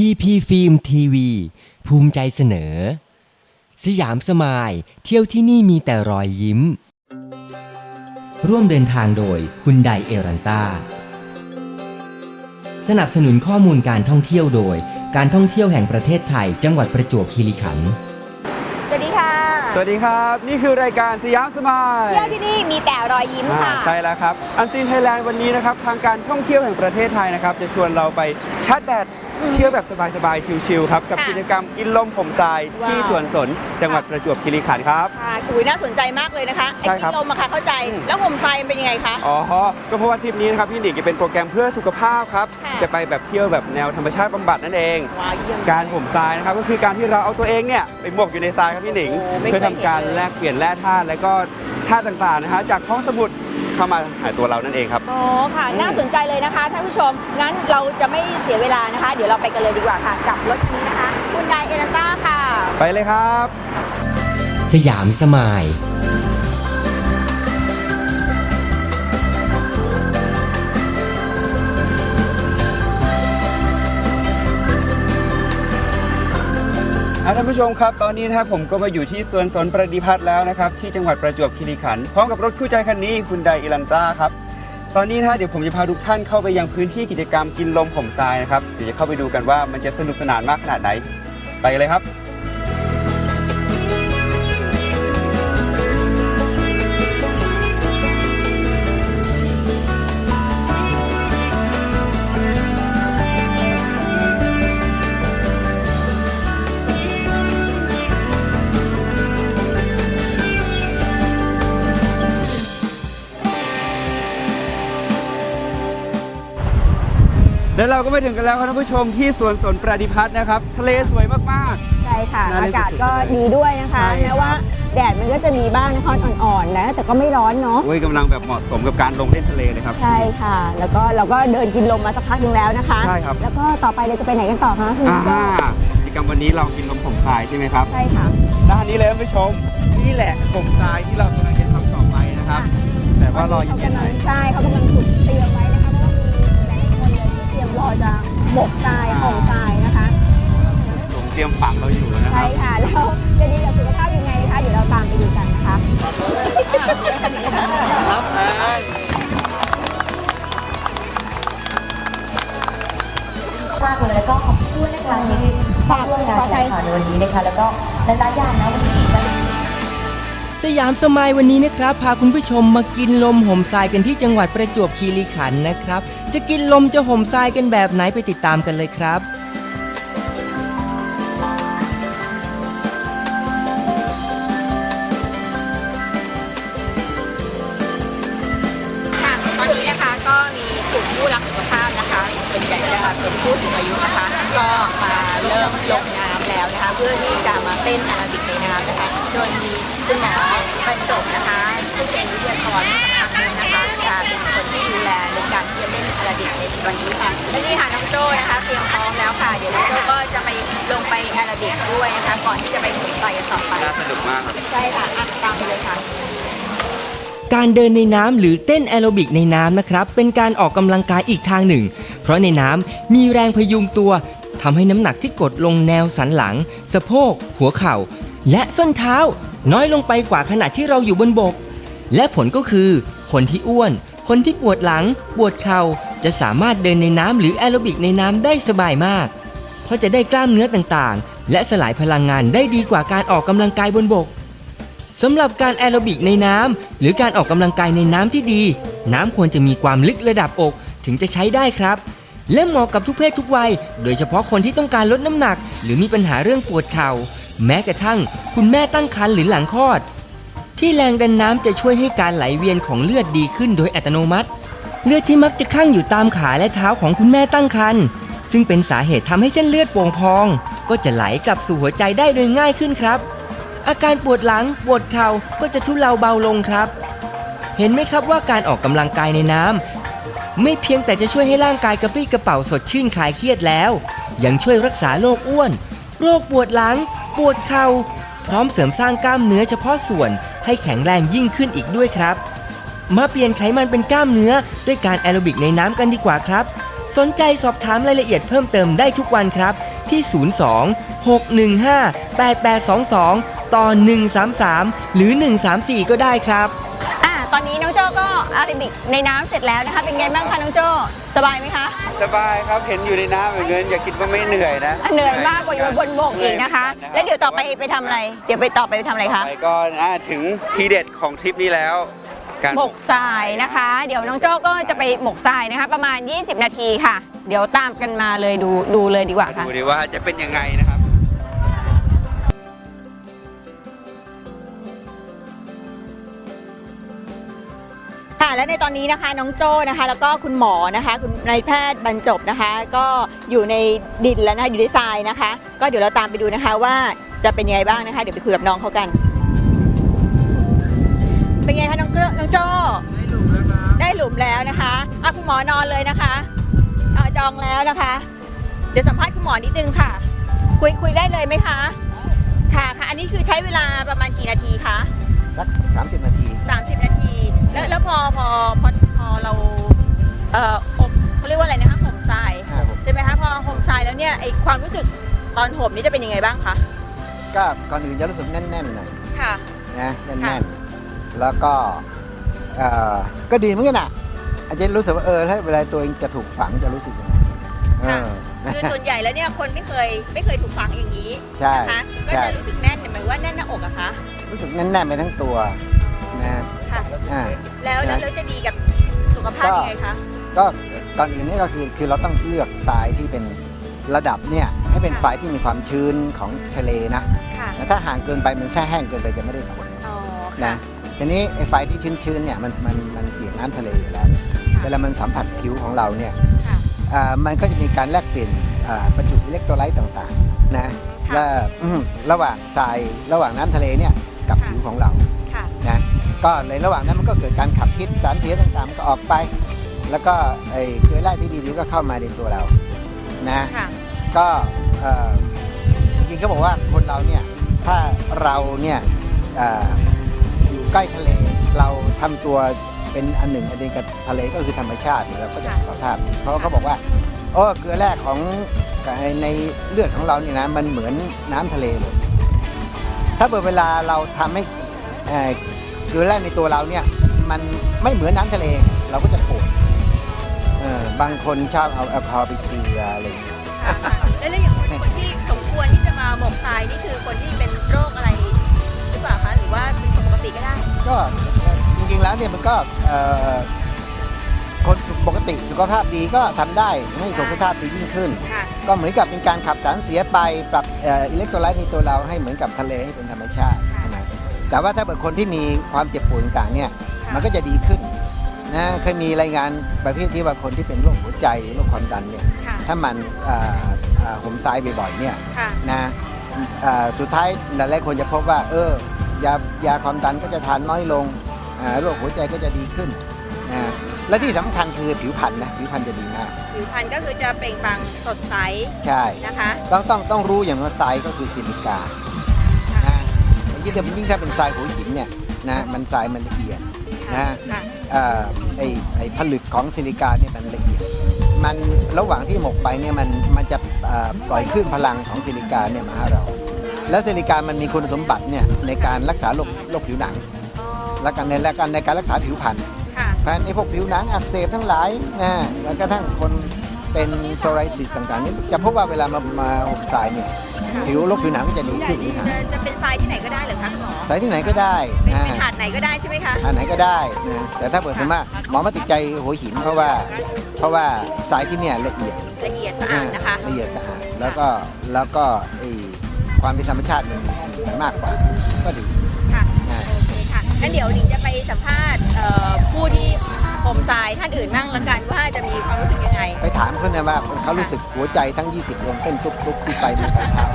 พีพีฟิล์มทีวี ภูมิใจเสนอ สยามสมายเที่ยวที่นี่มีแต่รอยยิ้ม ร่วมเดินทางโดยคุณไดเอรันตาสนับสนุนข้อมูลการท่องเที่ยวโดย การท่องเที่ยวแห่งประเทศไทยจังหวัดประจวบคีรีขันธ์ สวัสดีครับ นี่คือรายการสยามสมายเที่ยวที่นี่มีแต่รอยยิ้มอ่าค่ะใช่แล้วครับอันซีนไทยแลนด์วันนี้นะครับทางการท่องเที่ยวแห่งประเทศไทยนะครับ จะชวนเราไปชาร์จแดดอืมเที่ยวแบบสบายๆ ชิลๆ ครับ กับค่ะกิจกรรมกินลมผมทรายว้าวที่สวนสน จังหวัดประจวบคีรีขันธ์ครับค่ะคุยน่าสนใจมากเลยนะคะไอ้ใช่ครับที่ลมอะค่ะเข้าใจอืมแล้วผมไฟมันเป็นยังไงคะ อ๋อ ก็เพราะว่าทริปนี้นะครับพี่หนิงจะเป็นโปรแกรมเพื่อสุขภาพครับค่ะจะไปแบบเที่ยวแบบแนวธรรมชาติบำบัดนั่นเองว้าวเยี่ยมการผมทรายนะครับก็คือการที่เราเอาตัวเองเนี่ยไปหมกอยู่ในทรายครับพี่หนิงโอ้ไม่เคยเพื่อทำการเห็นเลยแลกเปลี่ยนแร่ธาตุและก็ธาตุต่างๆนะฮะจากท้องสมุทรเข้ามาหาตัวเรานั่นเองครับอ๋อค่ะอืมน่าสนใจเลยนะคะท่านผู้ชม งั้นเราจะไม่เสียเวลานะคะ เดี๋ยวเราไปกันเลยดีกว่าค่ะ กับรถคันนี้นะคะคุณไดเอลันต้าค่ะ ไปเลยครับ สยามสมาย อะท่านผู้ชมครับตอนนี้นะครับผมก็มาอยู่ที่สวนสนประดิพัฒน์แล้วนะครับที่จังหวัดประจวบคีรีขันธ์พร้อมกับรถคู่ใจคันนี้คุณไดอิลันต้าครับตอนนี้นะฮะเดี๋ยวผมจะพาทุกท่านเข้าไปยังพื้นที่กิจกรรมกินลมผมทรายนะครับเดี๋ยวจะเข้าไปดูกันว่ามันจะสนุกสนานมากขนาดไหนไปเลยครับ แล้วเราก็มาถึงกันแล้วครับท่านผู้ชมที่สวนสนประดิพัฒน์นะครับ ทะเลสวยมาก ใช่ค่ะ น่าเล่อานกาศสุดๆก็ดีด้วยนะคะใช่แม้ว่าแดดมันก็จะมีบ้างนะคะอ่อนๆแล้วแต่ก็ไม่ร้อนเนาะๆโอ้ยกำลังแบบเหมาะสมกับการลงเล่นทะเลเลยครับ ใช่ค่ะ แล้วก็เราก็เดินกินลมมาสักพักหนึงแล้วนะคะ ใช่ครับ แล้วก็ต่อไปเราจะไปไหนกันต่อคะคุณอ่าโจ้กิจกรรมวันนี้เรากินลมผมทรายใช่ไหมครับ ใช่ค่ะ ด้านนี้เลยท่านผู้ชมนี่แหละผมทรายที่เรากำลังจะทำต่อไปนะครับ แต่ว่ารอเขาเย็นๆกำหลัน่องยใช่เขากำลังขุดเตรียมไว้นะคะเพราะว่ เลยที่เตรียมรอจะหมกทรายห่อทรายนะคะผมเตรียมฝังเราอยู่นะคใช่รับค่ะแล้วจะดีกับสุขภาพยังไงคะเดี๋ยวเราตามไปดูกันนะคะมากเลยแล้วก็ขอบคุณนะคะที่ฝากร่วมงานกันค่ะในวันนี้นะคะแล้วก็หลายๆอย่างนะวันนี้ก็ สยามสมายวันนี้นะครับ พาคุณผู้ชมมากินลมห่มทรายกันที่จังหวัดประจวบคีรีขันธ์นะครับ จะกินลมจะห่มทรายกันแบบไหนไปติดตามกันเลยครับค่ะตอนนี้นะคะก็มีกลุ่มผู้รักสุขภาพนะคะเป็นใหญ่จะเป็นผู้สูงอายุนะคะ ก็มาเริ่มลงน้ำแล้วนะคะ เพื่อที่จะมาเต้นอโรบิกในน้ำนะคะ โดยมีคุณหมอบรรจบนะคะซึ่งเป็นวิทยากรสำคัญนะคะจะเป็นคนที่ดูแลในการที่จะเล่นแอโรบิกในวันนี้ค่ะและนี่ค่ะน้องโจ้นะคะเตรียมพร้อมแล้วค่ะ เดี๋ยวน้องโจ้ก็จะไปลงไปแอโรบิกด้วยนะคะ ก่อนที่จะไปสนใจกันต่อไปน่าสนุกมากครับใช่ค่ะอะตามไปเลยค่ะการเดินในน้ำหรือเต้นแอโรบิกในน้ำนะครับ เป็นการออกกำลังกายอีกทางหนึ่ง เพราะในน้ำมีแรงพยุงตัวทำให้น้ำหนักที่กดลงแนวสันหลัง สะโพก หัวเข่า และส้นเท้าน้อยลงไปกว่าขณะที่เราอยู่บนบก และผลก็คือ คนที่อ้วน คนที่ปวดหลัง ปวดเข่าจะสามารถเดินในน้ำหรือแอโรบิกในน้ำได้สบายมาก เพราะจะได้กล้ามเนื้อต่างๆ และสลายพลังงานได้ดีกว่าการออกกำลังกายบนบกสำหรับการแอโรบิกในน้ำหรือการออกกำลังกายในน้ำที่ดี น้ำควรจะมีความลึกระดับอกถึงจะใช้ได้ครับ และเหมาะกับทุกเพศทุกวัย โดยเฉพาะคนที่ต้องการลดน้ำหนัก หรือมีปัญหาเรื่องปวดเข่า แม้กระทั่งคุณแม่ตั้งครรภ์หรือหลังคลอด ที่แรงดันน้ำจะช่วยให้การไหลเวียนของเลือดดีขึ้นโดยอัตโนมัติ เลือดที่มักจะข้างอยู่ตามขาและเท้าของคุณแม่ตั้งครรภ์ซึ่งเป็นสาเหตุทำให้เส้นเลือดโป่งพอง ก็จะไหลกลับสู่หัวใจได้โดยง่ายขึ้นครับ อาการปวดหลังปวดเข่าก็จะทุเลาเบาลงครับ เห็นไหมครับว่าการออกกำลังกายในน้ำไม่เพียงแต่จะช่วยให้ร่างกายกระปรี้กระเป๋าสดชื่นคลายเครียดแล้ว ยังช่วยรักษาโรคอ้วน โรคปวดหลัง ปวดเข่าพร้อมเสริมสร้างกล้ามเนื้อเฉพาะส่วนให้แข็งแรงยิ่งขึ้นอีกด้วยครับ มาเปลี่ยนไขมันเป็นกล้ามเนื้อด้วยการแอโรบิกในน้ำกันดีกว่าครับ สนใจสอบถามรายละเอียดเพิ่มเติมได้ทุกวันครับ ที่ 02 615 8822 ต่อ 133 หรือ 134 ก็ได้ครับ ก็อาราบิกในน้ำเสร็จแล้วนะคะ เป็นไงบ้างคะน้องโจ้สบายไหมคะ สบายครับเห็นอยู่ในน้ำเหมือนเงินอย่าคิดว่าไม่เหนื่อยนะเหนื่อยมากกว่าอยู่บนบกอีกนะคะ แล้วเดี๋ยวต่อไปไปทำอะไร เดี๋ยวไปต่อไปไปทำอะไรคะ ไปก็น่าถึงทีเด็ดของทริปนี้แล้ว การหมกทรายนะคะ เดี๋ยวน้องโจ้ก็จะไปหมกทรายนะคะ ประมาณ 20 นาทีค่ะ เดี๋ยวตามกันมาเลยดูดูเลยดีกว่าค่ะ ดูดิว่าจะเป็นยังไงนะครับ ค่ะและในตอนนี้นะคะน้องโจ้นะคะ แล้วก็คุณหมอนะคะ คุณนายแพทย์บรรจบนะคะ ก็อยู่ในดินแล้วนะคะอยู่ในทรายนะคะ ก็เดี๋ยวเราตามไปดูนะคะว่าจะเป็นยังไงบ้างนะคะ เดี๋ยวไปคุยกับน้องเขากัน เป็นไงคะน้องโจ้น้องโจ้ได้หลุมแล้วนะคะอะคุณหมอนอนเลยนะคะอะจองแล้วนะคะ เดี๋ยวสัมภาษณ์คุณหมอนิดนึงค่ะ คุยคุยได้เลยไหมคะ ค่ะค่ะ อันนี้คือใช้เวลาประมาณกี่นาทีคะสัก30 นาที 30 นาที แล้วแล้วพอพอพอพอเราเอ่ออบเขาเรียกว่าอะไรนะคะห่มทรายครับผม ใช่ไหมคะพอห่มทรายแล้วเนี่ยไอความรู้สึกตอนห่มนี่จะเป็นยังไงบ้างคะก็ก่อนอื่นจะรู้สึกแน่นๆหน่อยค่ะ นะแน่ค่ะนๆแล้วก็เอ่อก็ดีเหมือนกันอะอาจจะรู้สึกว่าเออถ้าเวลาตัวเองจะถูกฝังจะรู้สึกยังไงเออคือส่วนใหญ่แล้วเนี่ยคนไม่เคยไม่เคยถูกฝังอย่างนี้ใช่นะคะก็ใช่จะรู้สึกแน่นเหมือนว่าแน่นหน้าอกอะคะรู้สึกแน่นๆไปทั้งตัวนะค่ะ อ่า แล้วแล้วนะแล้วจะดีกับสุขภาพก็ยังไงคะ ก็ก่อนอื่นนี่ก็คือคือเราต้องเลือกทรายที่เป็นระดับเนี่ยให้เป็นค่ะ ทรายที่มีความชื้นของทะเลนะค่ะแต่ถ้าห่างเกินไปมันแช่แห้งเกินไปจะไม่ได้ผลอ๋อนะทีนี้ไอ้ไฟที่ชื้นๆเนี่ยมันมันมันเปียกน้ำทะเลอยู่แล้วเวลามันสัมผัสผิวของเราเนี่ยค่ะอ่ามันก็จะมีการแลกเปลี่ยนอ่าประจุอิเล็กโทรไลต์ต่างๆนะ ค่ะ และอืมระหว่างทรายระหว่างน้ำทะเลเนี่ยกับค่ะ ผิวของเราค่ะนะ ก็ในระหว่างนั้นมันก็เกิดการขับพิษสารเสียต่างๆมันก็ออกไป แล้วก็ไอ้เกลือแร่ที่ดีๆก็เข้ามาในตัวเรานะค่ะก็เอ่อจริงๆก็บอกว่าคนเราเนี่ยถ้าเราเนี่ยเอ่ออยู่ใกล้ทะเลเราทำตัวเป็นอันหนึ่งอันเดียวกับทะเลก็คือธรรมชาติเราก็จะสุขภาพดีเพราะเขาบอกว่าโอ้เกลือแร่ของในเลือดของเราเนี่ยนะมันเหมือนน้ำทะเลเลยถ้าเปิดเวลาเราทำให้เอ่อ เกลือแร่ในตัวเราเนี่ยมันไม่เหมือนน้ำทะเล เราก็จะปวดเออบางคนชอบเอาแอลกอฮอล์ไปเจืออะไรอย่างเงี้ยค่ะแล้วแล้วอย่างคนคนที่สมควรที่จะมาหมกทรายนี่คือคนที่เป็นโรคอะไรหรือเปล่าคะหรือว่าเป็นคนปกติก็ได้ ก็จริงๆแล้วเนี่ยมันก็เอ่อคนปกติสุขภาพดีก็ทำได้ให้สุขภาพดียิ่งขึ้นค่ะก็เหมือนกับเป็นการขับสารเสียไปปรับเอ่ออิเล็กโทรไลต์ในตัวเราให้เหมือนกับทะเลให้เป็นธรรมชาติค่ะใช่ไหม แต่ว่าถ้าเป็นคนที่มีความเจ็บปวดต่างๆเนี่ยค่ะมันก็จะดีขึ้นนะเคยมีรายงานประเภทที่ว่าคนที่เป็นโรคหัวใจโรคความดันเนี่ยค่ะถ้ามันเอ่อเอ่อห่มทรายบ่อยๆเนี่ยค่ะนะเอ่อสุดท้ายหลายๆคนจะพบว่า เออยายาความดันก็จะทานน้อยลงอ่าโรคหัวใจก็จะดีขึ้นนะและที่สำคัญคือผิวพรรณนะผิวพรรณจะดีมากผิวพรรณก็คือจะเปล่งปลั่งสดใสใช่นะคะต้องต้องต้องรู้อย่างว่าทรายก็คือซิลิกานะ ยิ่งถ้ายิ่งถ้าเป็นทรายหัวหินเนี่ยนะมันทรายมันละเอียดค่ะนะค่ะ เอ่อไอไอผลึกของซิลิกาเนี่ยมันละเอียด มันระหว่างที่หมกไปเนี่ยมันมันจะเอ่อปล่อยคลื่นพลังของซิลิกาเนี่ยมาหาเรา แล้วซิลิกามันมีคุณสมบัติเนี่ยในการรักษาโรคโรคผิวหนังอ๋อและกันในและกันในการรักษาผิวพรรณ ค่ะ เพราะฉะนั้นไอ้พวกผิวหนังอักเสบทั้งหลายนะแล้วก็ทั้งคน เป็นโซไรซิสต่างๆนี่จะพบว่าเวลามามาห่มทรายเนี่ยผิวโรคผิวหนังก็จะดีขึ้นนะจะจะเป็นทรายที่ไหนก็ได้เหรอคะคุณหมอใส่ที่ไหนก็ได้เป็นนะเป็นถาดไหนก็ได้ใช่ไหมคะ อันไหนก็ได้นะแต่ถ้าเปิดสมมติหมอมาติดใจหัวหินเพราะว่า เพราะว่าทรายที่เนี่ยละเอียดละเอียดสะอาดนะคะ ละเอียดสะอาดแล้วก็แล้วก็ไอ้ความเป็นธรรมชาติมันมีมากกว่าก็ดี ค่ะนะโอเคค่ะงั้นเดี๋ยวหนิงจะไปสัมภาษณ์เอ่อผู้ที่ ห่มทรายท่านอื่นบ้างละกันว่าจะมีความรู้สึกยังไง ไปถามเขาเนี่ยว่าเขารู้สึกหัวใจทั้ง 20ดวงเต้นตุ๊บๆที่ไปมือไปเท้า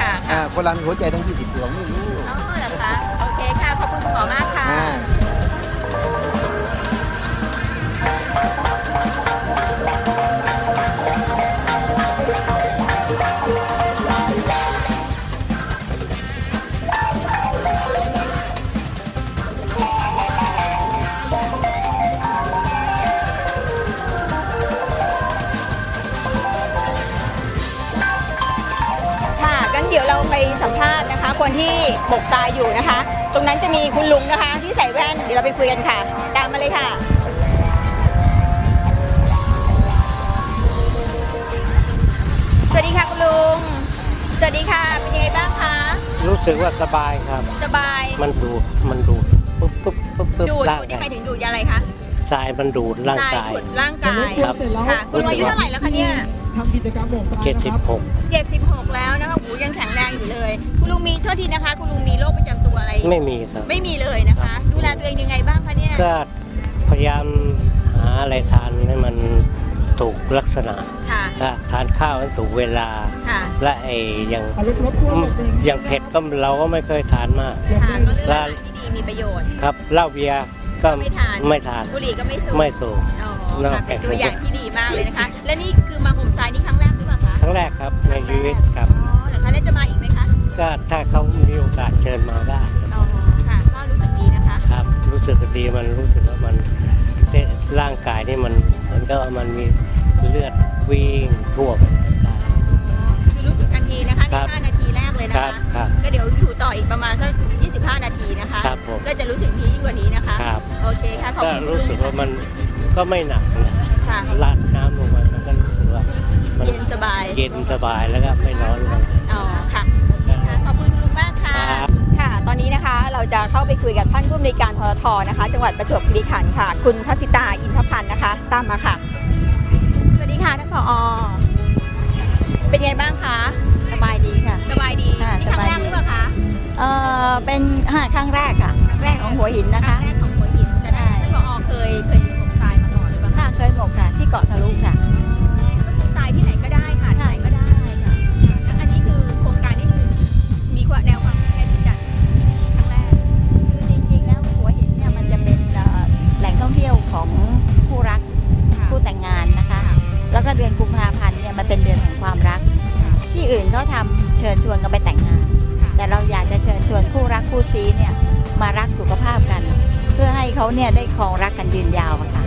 ค่ะอ่าคนเรามีหัวใจทั้ง 20ดวงไม่รู้อ๋อเหรอคะโอเคค่ะขอบคุณคุณหมอมากค่ะ อ่าคนที่บกตายอยู่นะคะ ตรงนั้นจะมีคุณลุงนะคะ ที่ใส่แว่นเดี๋ยวเราไปคุยกันค่ะ ตามมาเลยค่ะ สวัสดีค่ะคุณลุง สวัสดีค่ะ เป็นยังไงบ้างคะ รู้สึกว่าสบายครับ สบาย มันดูดมันดูดปุ๊บปุ๊บปุ๊บปุ๊บดูดร่างดูดนี่กาหมายยถึงดูดยาอะไรคะทรายมันดูดร่างทรายกาย ดูดร่างกายครับ ค่ะ คุณลุงอายุเท่าไหร่แล้วคะเนี่ยทำกิจกรรมโบกทรายเจ็ดนะสิคบรับหก76 แล้วนะคะหู ยังแข็งแรงอยู่เลย คุณลุงมีโทษทีนะคะ คุณลุงมีโรคประจำตัวอะไร ไม่มีครับ ไม่มีเลยนะคะ ดูแลตัวเองยังไงบ้างคะเนี่ย ก็พยายามหาอะไรทานให้มันถูกลักษณะค่ะก็ทานข้าวให้ถูกเวลา ค่ะ และไอ้อย่างอารมณ์รบกวนหมดเลยอย่างเผ็ดก็เราก็ไม่เคยทานมาก ค่ะ ก็เลือกอาหารที่ดีมีประโยชน์ ครับเหล้าเบียร์ก็ไม่ทาน ไม่ทาน บุหรี่ก็ไม่สูบไม่สูบ อ๋อนอกค่ะจากเป็นตัวอย่างที่ดีมากเลยนะคะ และนี่คือมาห่มทรายนี่ครั้งแรกหรือเปล่าคะ ครั้งแรกครับในชีวิตครับ อ๋ จะมาอีกไหมคะก็ถ้าเขามีโอกาสเชิญมาได้ครับอ๋อค่ะ ก็รู้สึกดีนะคะ ครับ รู้สึกดีมันรู้สึกว่ามันเส้นร่างกายนี่มันเหมือนกับว่ามันมีเลือดวิ่งทั่วไปร่างกายคือรู้สึกทันทีนะคะในครับ5นาทีแรกเลยนะครัคะบครับก็เดี๋ยวอยู่ต่ออีกประมาณสัก25 นาทีนะคะครับผมก็จะรู้สึกดียิ่งกว่านี้นะคะครับโอเคค่ะขอบก็คุณรู้สึกว่ามันก็ไม่หนักนะค่ะลาดน้ำลงไปมันก็รู้สึกว่ามัเย็นสบายเย็นสบายแล้วก็ไม่ร้อนเลย นนี้นะคะ เราจะเข้าไปคุยกับท่านผู้อำนวยการทททนะคะ จังหวัดประจวบคีรีขันธ์ค่ะ คุณพัสิตาอินทพันธ์นะคะ ตามมาค่ะ สวัสดีค่ะท่านผอ เป็นไงบ้างคะ สบายดีค่ะ สบายดีค่ะนี่ครั้งแรกสบายดีหรือเปล่าคะ เอ่อ เป็นห้าครั้งแรกค่ะ แรกของหัวหินนะครั้คะงแรกของหัวหินแต่ท่านผอเคยเคยหมกทรายมาก่อนหรือเปล่าคะค่ะ เคยหมกค่ะ ที่เกาะทะลุค่ะก็คือทรายที่ไหนก็ได้ค่ะที่ไหนก็ได้ค่ะแล้วอันนี้คือโครงการนี้คือมีความแนว แต่งงานนะคะ แล้วก็เดือนกุมภาพันธ์เนี่ยมันเป็นเดือนแห่งความรัก ที่อื่นเขาทำเชิญชวนกันไปแต่งงาน แต่เราอยากจะเชิญชวนคู่รักคู่ซีเนี่ยมารักสุขภาพกัน เพื่อให้เขาเนี่ยได้ครองรักกันยืนยาวอะค่ะ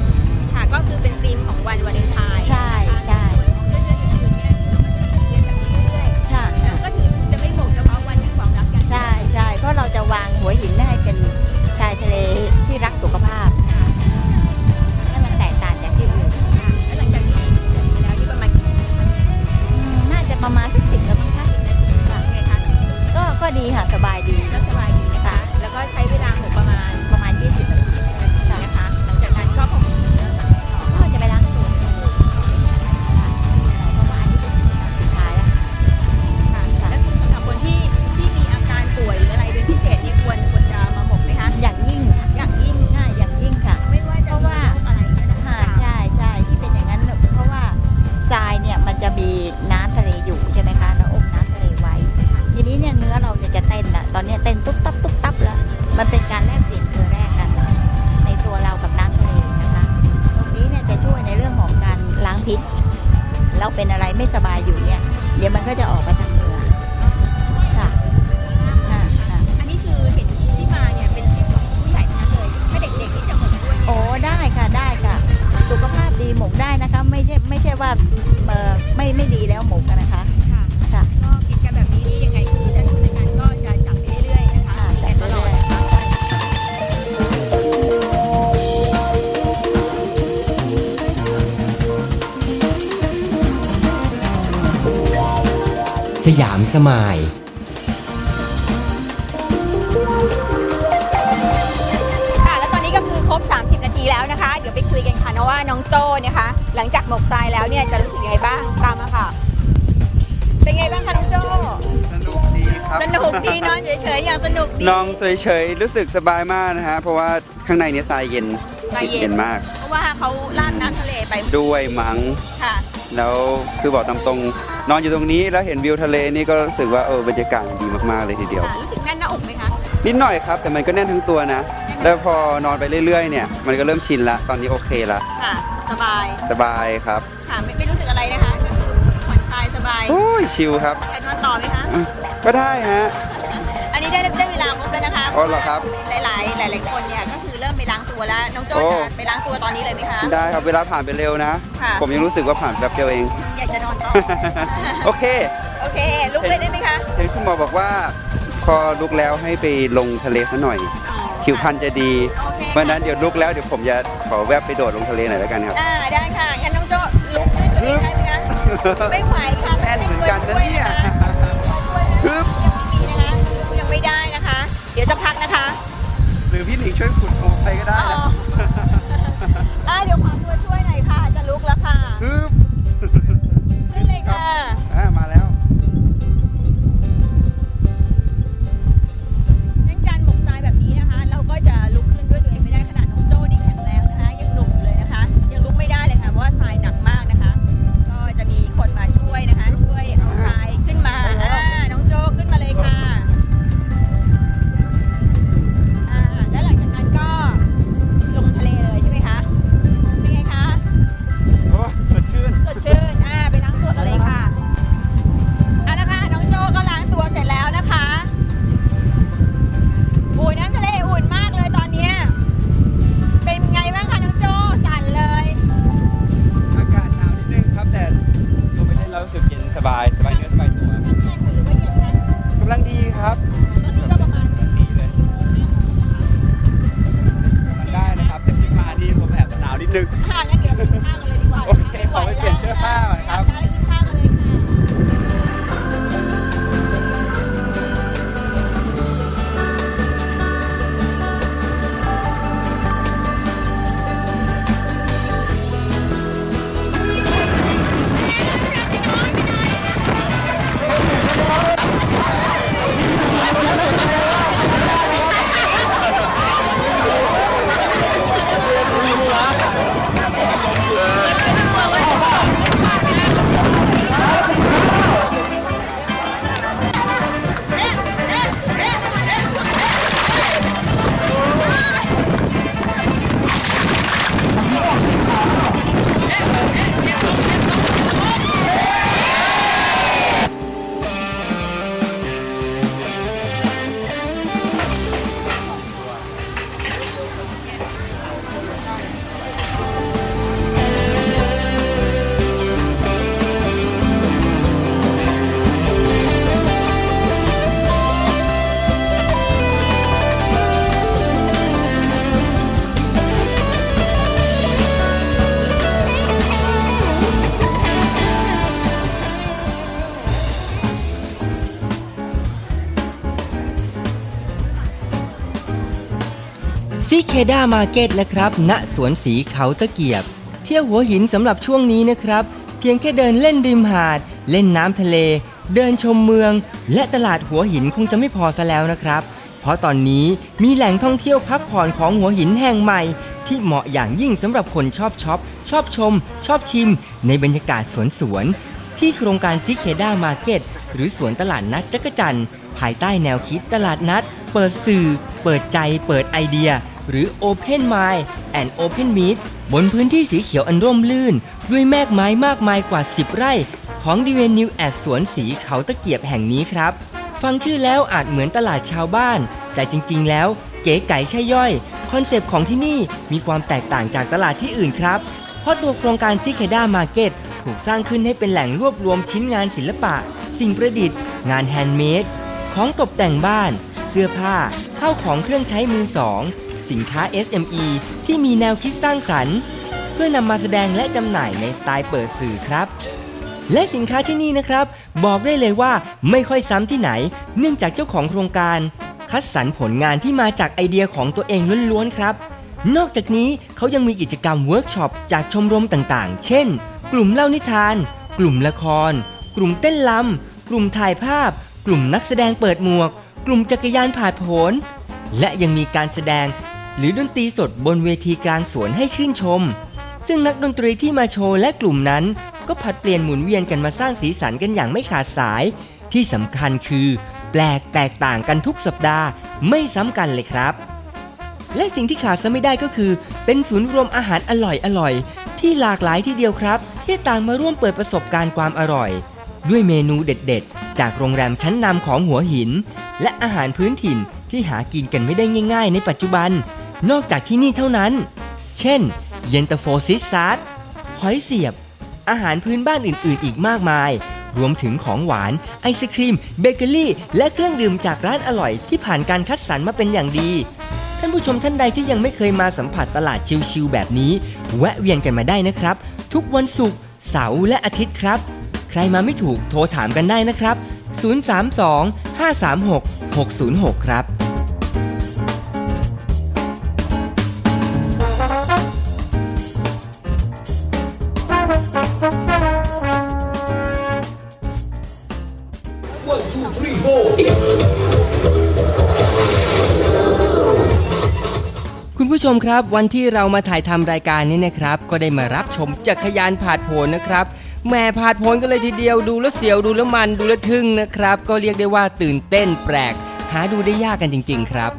ค่ะก็คือเป็นธีมของวันวาเลนไทน์ใช่ใช่เดือนอื่นๆเนี่ยคือมันจะมีเดือนแบบนี้เรื่อยใช่ๆแล้วก็ถือจะไม่หมกเฉพาะวันแห่งความรักกันใช่ใช่เพราะเราจะวางหัวหินให้เป็นชายทะเลที่รักสุขภาพ ประมาณสักสิบแล้วมั้งคะคะยังไงคะก็ก็ดีค่ะสบายดีก็สบายดีนะคะ แล้วก็ใช้เวลา ยามสมายค่ะแล้วตอนนี้ก็คือครบ 30 นาทีแล้วนะคะ เดี๋ยวไปคุยกันค่ะนะว่าน้องโจ้เนี่ยคะ หลังจากหมกทรายแล้วเนี่ยจะรู้สึกยังไงบ้างตามมาค่ะ เป็นไงบ้างคะน้องโจ้สนุกดีครับสนุกดีนอนเฉยๆอย่างสนุกดีนองเฉยๆรู้สึกสบายมากนะฮะเพราะว่าข้างในเนี้ทรายเย็นทรายเย็น มาก เพราะว่าเขาลาดน้ำทะเลไปด้วยมั้งค่ะ แล้วคือบอกตามตรง นอนอยู่ตรงนี้แล้วเห็นวิวทะเลนี่ก็รู้สึกว่าเออบรรยากาศดีมากๆเลยทีเดียวค่ะรู้สึกแน่นหน้าอกไหมคะ นิดหน่อยครับ แต่มันก็แน่นทั้งตัวนะ แล้วพอนอนไปเรื่อยๆเนี่ยมันก็เริ่มชินละ ตอนนี้โอเคละค่ะ สบาย สบายครับค่ะไม่ไม่รู้สึกอะไรนะคะก็คือผ่อนคลายสบายโอ้ยชิลครับอยากนอนต่อไหมคะอะก็ได้ฮะ อันนี้ได้ได้เวลาครบแล้วนะคะอ๋อเหรอครับ หลายๆ หลาย ๆ คนเนี่ยก็คือ เริ่มไปล้างตัวแล้ว น้องโจ้โอ้จะไปล้างตัวตอนนี้เลยไหมคะ ได้ครับเวลาผ่านไปเร็วนะค่ะผมยังรู้สึกว่าผ่านแป๊บเดียวเอง อยากจะนอนต่อ โอเค โอเค ลุกเลยได้ไหมคะเห็นคุณหมอบอกว่าพอลุกแล้วให้ไปลงทะเลซะหน่อย ผิวพรรณจะดี เพราะฉะนั้นเดี๋ยวลุกแล้วเดี๋ยวผมจะขอแวบไปโดดลงทะเลหน่อยแล้วกันครับ อ่าได้ค่ะงั้นน้องโจ้ลุกด้วยตัวเองได้ไหมคะ ไม่ไหวค่ะแน่นเหมือนกันนะเนี่ยฮึบยังไม่ได้นะคะ เดี๋ยวจะพักนะคะห รือพี่หนิงช่วยขุดลงไปก็ได้ ซิเคด้ามาร์เก็ตนะครับ ณ สวนสีเขาตะเกียบ เที่ยวหัวหินสำหรับช่วงนี้นะครับ เพียงแค่เดินเล่นริมหาด เล่นน้ำทะเล เดินชมเมือง และตลาดหัวหินคงจะไม่พอซะแล้วนะครับ เพราะตอนนี้มีแหล่งท่องเที่ยวพักผ่อนของหัวหินแห่งใหม่ ที่เหมาะอย่างยิ่งสำหรับคนชอบช็อป ชอบชม ชอบชิม ในบรรยากาศสวนสวน ที่โครงการซิเคด้ามาร์เก็ตหรือสวนตลาดนัดจักจันทร์ภายใต้แนวคิดตลาดนัด เปิดสื่อ เปิดใจ เปิดไอเดีย หรือ Open Mind and Open Meet บนพื้นที่สีเขียวอันร่มรื่น ด้วยแมกไม้มากมายกว่า 10 ไร่ ของดิเวนิวแอดสวนสีเขาตะเกียบแห่งนี้ครับ ฟังชื่อแล้วอาจเหมือนตลาดชาวบ้าน แต่จริงๆ แล้วเก๋ไก๋ใช่ย่อย คอนเซปต์ของที่นี่มีความแตกต่างจากตลาดที่อื่นครับ เพราะตัวโครงการซิเคด้ามาร์เก็ตถูกสร้างขึ้นให้เป็นแหล่งรวบรวมชิ้นงานศิลปะ สิ่งประดิษฐ์ งานแฮนด์เมดของตกแต่งบ้าน เสื้อผ้าข้าวของเครื่องใช้มือสอง สินค้า SME ที่มีแนวคิดสร้างสรรค์ เพื่อนำมาแสดงและจำหน่ายในสไตล์เปิดสื่อครับ และสินค้าที่นี่นะครับ บอกได้เลยว่าไม่ค่อยซ้ำที่ไหน เนื่องจากเจ้าของโครงการ คัดสรรผลงานที่มาจากไอเดียของตัวเองล้วนๆครับ นอกจากนี้เขายังมีกิจกรรมเวิร์กช็อปจากชมรมต่างๆ เช่น กลุ่มเล่านิทาน กลุ่มละคร กลุ่มเต้นรำกลุ่มถ่ายภาพ กลุ่มนักแสดงเปิดหมวก กลุ่มจักรยานผ่าดโผนและยังมีการแสดง หรือดนตรีสดบนเวทีกลางสวนให้ชื่นชม ซึ่งนักดนตรีที่มาโชว์และกลุ่มนั้น ก็ผัดเปลี่ยนหมุนเวียนกันมาสร้างสีสันกันอย่างไม่ขาดสาย ที่สำคัญคือ แปลกแตกต่างกันทุกสัปดาห์ไม่ซ้ำกันเลยครับ และสิ่งที่ขาดซะไม่ได้ก็คือ เป็นศูนย์รวมอาหารอร่อยอร่อยๆที่หลากหลายที่เดียวครับ ที่ต่างมาร่วมเปิดประสบการณ์ความอร่อย ด้วยเมนูเด็ดๆ จากโรงแรมชั้นนำของหัวหิน และอาหารพื้นถิ่นที่หากินกันไม่ได้ง่าย ๆ ในปัจจุบัน นอกจากที่นี่เท่านั้น เช่น เย็นตาโฟซิสซาร์หอยเสียบ อาหารพื้นบ้านอื่นๆ อีกมากมาย รวมถึงของหวาน ไอศครีม เบเกอรี่ และเครื่องดื่มจากร้านอร่อยที่ผ่านการคัดสรรมาเป็นอย่างดี ท่านผู้ชมท่านใดที่ยังไม่เคยมาสัมผัสตลาดชิลๆแบบนี้ แวะเวียนกันมาได้นะครับ ทุกวันศุกร์เสาร์และอาทิตย์ครับ ใครมาไม่ถูกโทรถามกันได้นะครับ 032 536 606 ครับ ชมครับ วันที่เรามาถ่ายทำรายการนี้นะครับ ก็ได้มารับชมจักรยานผาดโผนนะครับแม่ผาดโผนกันเลยทีเดียวดูแล้วเสียวดูแล้วมันดูแล้วทึ่งนะครับ ก็เรียกได้ว่าตื่นเต้นแปลก หาดูได้ยากกันจริง ๆ ครับ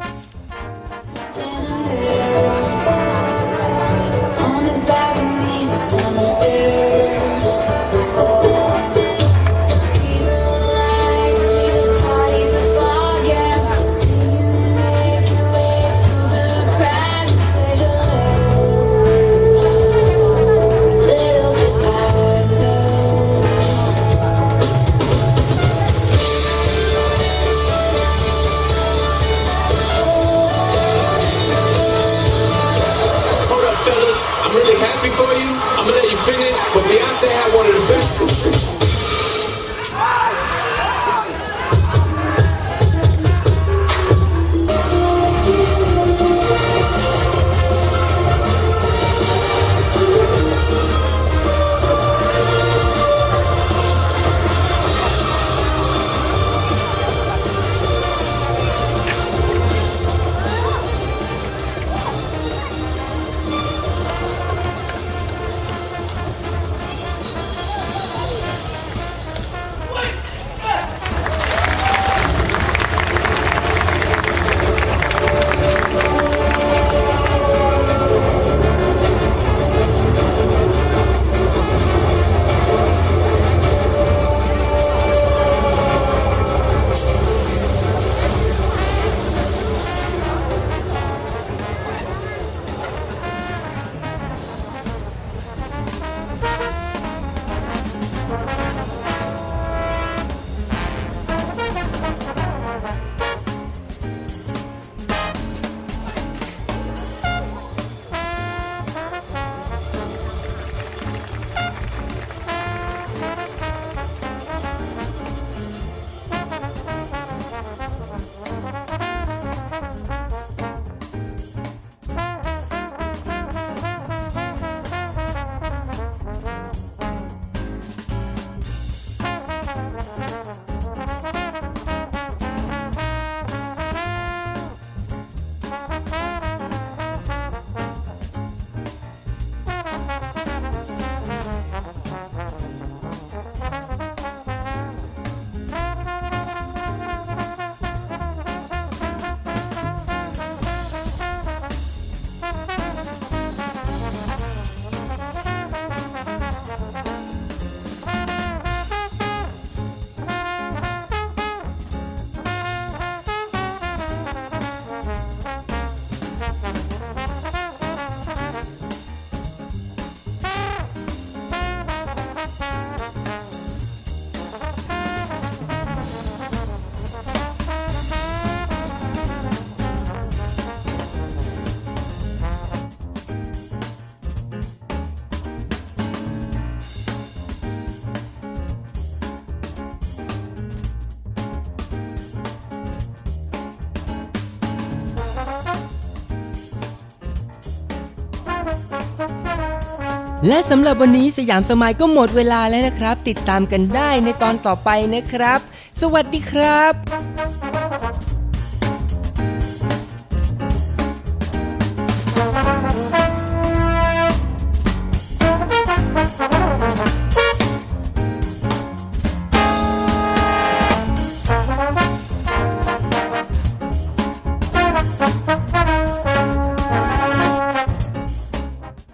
และสำหรับวันนี้สยามสมัยก็หมดเวลาแล้วนะครับ ติดตามกันได้ในตอนต่อไปนะครับ สวัสดีครับ